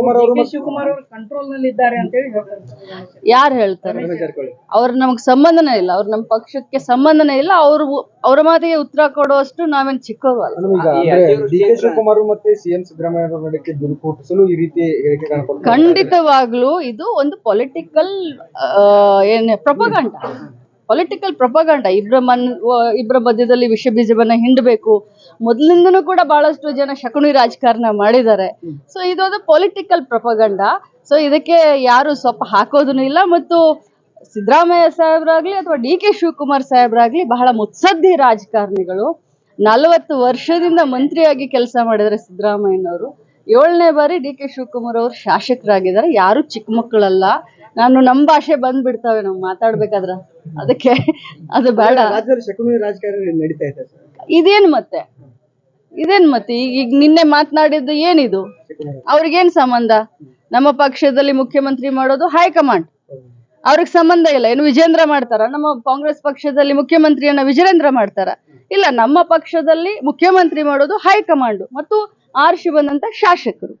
ಶಿವಕುಮಾರ್ ಅವರು ಶಿವಕುಮಾರ್ ಅವರು ಕಂಟ್ರೋಲ್ನಲ್ಲಿ ಇದ್ದಾರೆ ಅಂತ ಹೇಳಿ ಹೇಳ್ತಾರೆ ಯಾರು ಹೇಳ್ತಾರೆ? ಅವ್ರ ನಮಗ್ ಸಂಬಂಧನೇ ಇಲ್ಲ. ಅವ್ರ ನಮ್ ಪಕ್ಷಕ್ಕೆ ಸಂಬಂಧನೇ ಇಲ್ಲ. ಅವ್ರು ಅವ್ರ ಮಾತಿಗೆ ಉತ್ತರ ಕೊಡುವಷ್ಟು ನಾವೇನ್ ಚಿಕ್ಕವರು ಅಲ್ಲ. ಮೇಡಮ್, ಈಗ ಅಂದ್ರೆ ಡಿ ಕೆ ಶಿವಕುಮಾರ್ ಮತ್ತೆ ಸಿಎಂ ಸಿದ್ದರಾಮಯ್ಯ ಅವರ ನಡಕ್ಕೆ ದುರುಪೋಟಿಸಲು ಈ ರೀತಿ ಹೇಳಿಕೆಗಳನ್ನ ಕೊಡ್ತಾರೆ ಖಂಡಿತವಾಗ್ಲೂ ಇದು ಒಂದು ಪೊಲಿಟಿಕಲ್ ಏನ್ ಪ್ರಪಗಂಡ ಪೊಲಿಟಿಕಲ್ ಪ್ರಪಗಂಡ ಇಬ್ಬರ ಮನ್ ಇಬ್ಬರ ಮಧ್ಯದಲ್ಲಿ ವಿಷ ಬೀಜವನ್ನ ಹಿಂಡಬೇಕು. ಮೊದಲಿಂದನೂ ಕೂಡ ಬಹಳಷ್ಟು ಜನ ಶಕುನಿ ರಾಜಕಾರಣ ಮಾಡಿದ್ದಾರೆ. ಸೊ ಇದೊಂದು ಪೊಲಿಟಿಕಲ್ ಪ್ರಪಗಂಡ ಸೊ ಇದಕ್ಕೆ ಯಾರು ಸ್ವಲ್ಪ ಹಾಕೋದೂ ಇಲ್ಲ ಮತ್ತು ಸಿದ್ದರಾಮಯ್ಯ ಸಾಹೇಬ್ರಾಗ್ಲಿ ಅಥವಾ ಡಿ ಕೆ ಶಿವಕುಮಾರ್ ಸಾಹೇಬ್ರಾಗ್ಲಿ ಬಹಳ ಮುತ್ಸದ್ದಿ ರಾಜಕಾರಣಿಗಳು. ನಲವತ್ತು ವರ್ಷದಿಂದ ಮಂತ್ರಿಯಾಗಿ ಕೆಲಸ ಮಾಡಿದ್ರೆ ಸಿದ್ದರಾಮಯ್ಯನವರು. ಏಳನೇ ಬಾರಿ ಡಿ ಕೆ ಶಿವಕುಮಾರ್ ಅವರು ಶಾಸಕರಾಗಿದ್ದಾರೆ. ಯಾರು ಚಿಕ್ಕ ಮಕ್ಕಳಲ್ಲ. ನಾನು ನಮ್ಮ ಭಾಷೆ ಬಂದ್ಬಿಡ್ತಾವೆ ನಾವು ಮಾತಾಡ್ಬೇಕಾದ್ರ. ಅದಕ್ಕೆ ಅದು ಬೇಡ. ರಾಜ್ಯದಲ್ಲಿ ಶಕುನಿ ರಾಜಕಾರಣ ನಡೀತಾ ಇದೆ ಸರ್. ಇದೇನ್ ಮತ್ತೆ? ಇದೇನ್ ಮತ್ತೆ? ಈಗ ಈಗ ನಿನ್ನೆ ಮಾತನಾಡಿದ್ದು ಏನಿದು? ಅವ್ರಿಗೇನ್ ಸಂಬಂಧ? ನಮ್ಮ ಪಕ್ಷದಲ್ಲಿ ಮುಖ್ಯಮಂತ್ರಿ ಮಾಡೋದು ಹೈಕಮಾಂಡ್. ಅವ್ರಿಗೆ ಸಂಬಂಧ ಇಲ್ಲ. ಏನು ವಿಜೇಂದ್ರ ಮಾಡ್ತಾರ? ನಮ್ಮ ಕಾಂಗ್ರೆಸ್ ಪಕ್ಷದಲ್ಲಿ ಮುಖ್ಯಮಂತ್ರಿಯನ್ನ ವಿಜೇಂದ್ರ ಮಾಡ್ತಾರ? ಇಲ್ಲ ನಮ್ಮ ಪಕ್ಷದಲ್ಲಿ ಮುಖ್ಯಮಂತ್ರಿ ಮಾಡೋದು ಹೈಕಮಾಂಡ್. ಮತ್ತು ಆರ್ಶಿ ಬಂದಂತ ಶಾಸಕರು.